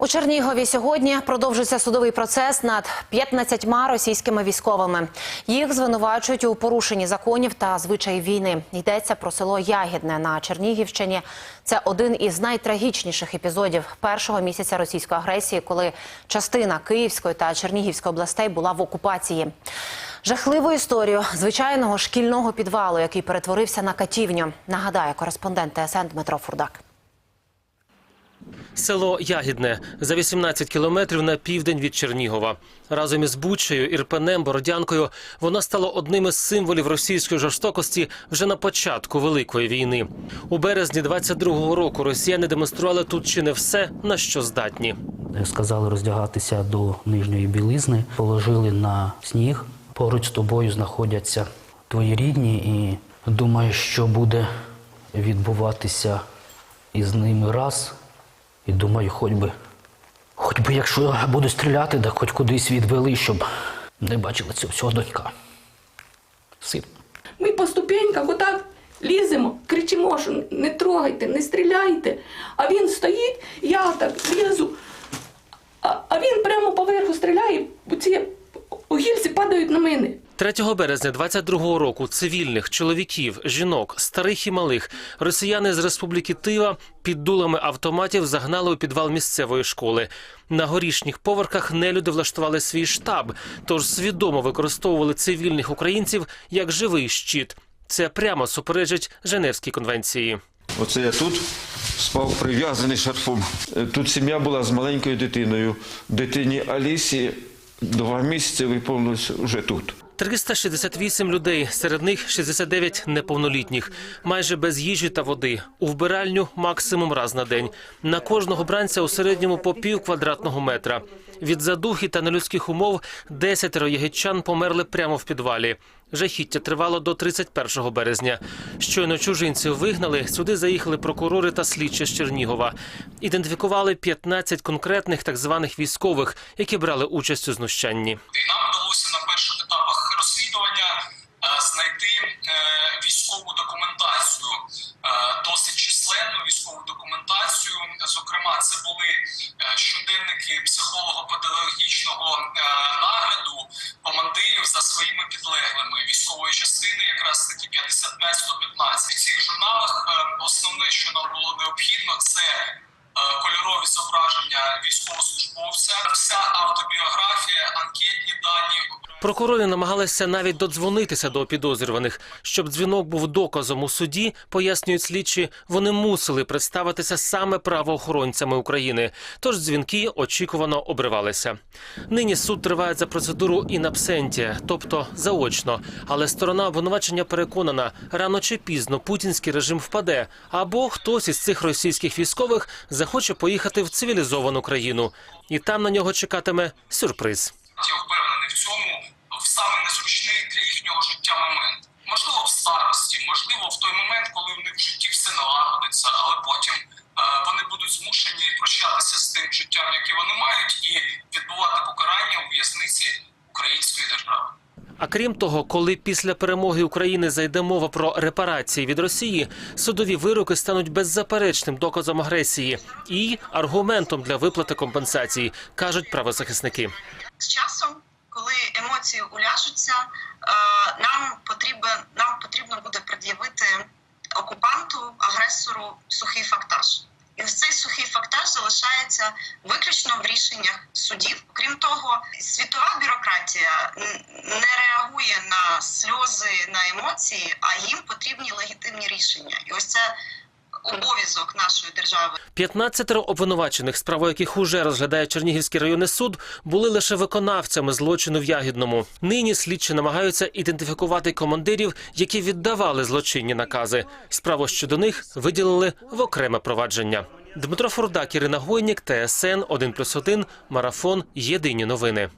У Чернігові сьогодні продовжується судовий процес над 15 російськими військовими. Їх звинувачують у порушенні законів та звичаїв війни. Йдеться про село Ягідне на Чернігівщині. Це один із найтрагічніших епізодів першого місяця російської агресії, коли частина Київської та Чернігівської областей була в окупації. Жахливу історію звичайного шкільного підвалу, який перетворився на катівню, нагадає кореспондент ТСН Дмитро Фурдак. Село Ягідне за 18 кілометрів на південь від Чернігова. Разом із Бучею, Ірпенем, Бородянкою воно стало одним із символів російської жорстокості вже на початку Великої війни. У березні 22-го року росіяни демонстрували тут чи не все, на що здатні. Сказали роздягатися до нижньої білизни, положили на сніг. Поруч з тобою знаходяться твої рідні, і думаєш, що буде відбуватися із ними раз. І думаю, хоч би, хоч би, якщо я буду стріляти, так хоч кудись відвели, щоб не бачила цього всього донька. Син. Ми по ступеньках отак ліземо, кричимо, що не трогайте, не стріляйте. А він стоїть, я так лізу, а, а він прямо поверху 3 березня 22-го року цивільних чоловіків, жінок, старих і малих росіяни з республіки Тива під дулами автоматів загнали у підвал місцевої школи. На горішніх поверхах нелюди влаштували свій штаб, тож свідомо використовували цивільних українців як живий щит. Це прямо суперечить Женевській конвенції. Оце я тут спав прив'язаний шарфом. Е, Тут сім'я була з маленькою дитиною. Дитині Алісі два місяці виповнилося вже тут. 368 людей, серед них 69 неповнолітніх, майже без їжі та води. У вбиральню максимум раз на день. На кожного бранця у середньому по пів квадратного метра. Від задухи та нелюдських умов десятеро єгичан померли прямо в підвалі. Жахіття тривало до 31 березня. Щойно чужинців вигнали, сюди заїхали прокурори та слідчі з Чернігова. Ідентифікували 15 конкретних так званих військових, які брали участь у знущанні. Військову документацію. Зокрема, це були е, щоденники психолого-педагогічного е, нагляду командирів за своїми підлеглими військової частини, якраз таки 55-115. В цих журналах е, основне, що нам було необхідно, це е, кольорові зображення військовослужбовця, вся автобіографія. Прокурори намагалися навіть додзвонитися до підозрюваних. Щоб дзвінок був доказом у суді, пояснюють слідчі, вони мусили представитися саме правоохоронцями України. Тож дзвінки очікувано обривалися. Нині суд триває за процедуру absentia, тобто заочно. Але сторона обвинувачення переконана, рано чи пізно путінський режим впаде, або хтось із цих російських військових захоче поїхати в цивілізовану країну, і там на нього чекатиме сюрприз. Цьому в саме незручний для їхнього життя момент. Можливо, в старості, можливо, в той момент, коли в них в житті все налагодиться, але потім е, вони будуть змушені прощатися з тим життям, яке вони мають, і відбувати покарання у в'язниці української держави. А крім того, коли після перемоги України зайде мова про репарації від Росії, судові вироки стануть беззаперечним доказом агресії і аргументом для виплати компенсації, кажуть правозахисники. з часом, коли емоції уляжуться, е, нам потрібен нам потрібно буде пред'явити окупанту, агресору сухий фактаж. І цей сухий фактаж залишається виключно в рішеннях судів. Крім того, світова бюрократія не реагує на сльози, на емоції, а їм потрібні легітимні рішення. І ось це обов'язок нашої держави. 15 обвинувачених, справу яких уже розглядає Чернігівський районний суд, були лише виконавцями злочину в Ягідному. Нині слідчі намагаються ідентифікувати командирів, які віддавали злочинні накази. Справу щодо них виділили в окреме провадження. Дмитро Фурдак, Ірина Гойнік, ТСН 1+,1, Марафон. Єдині новини.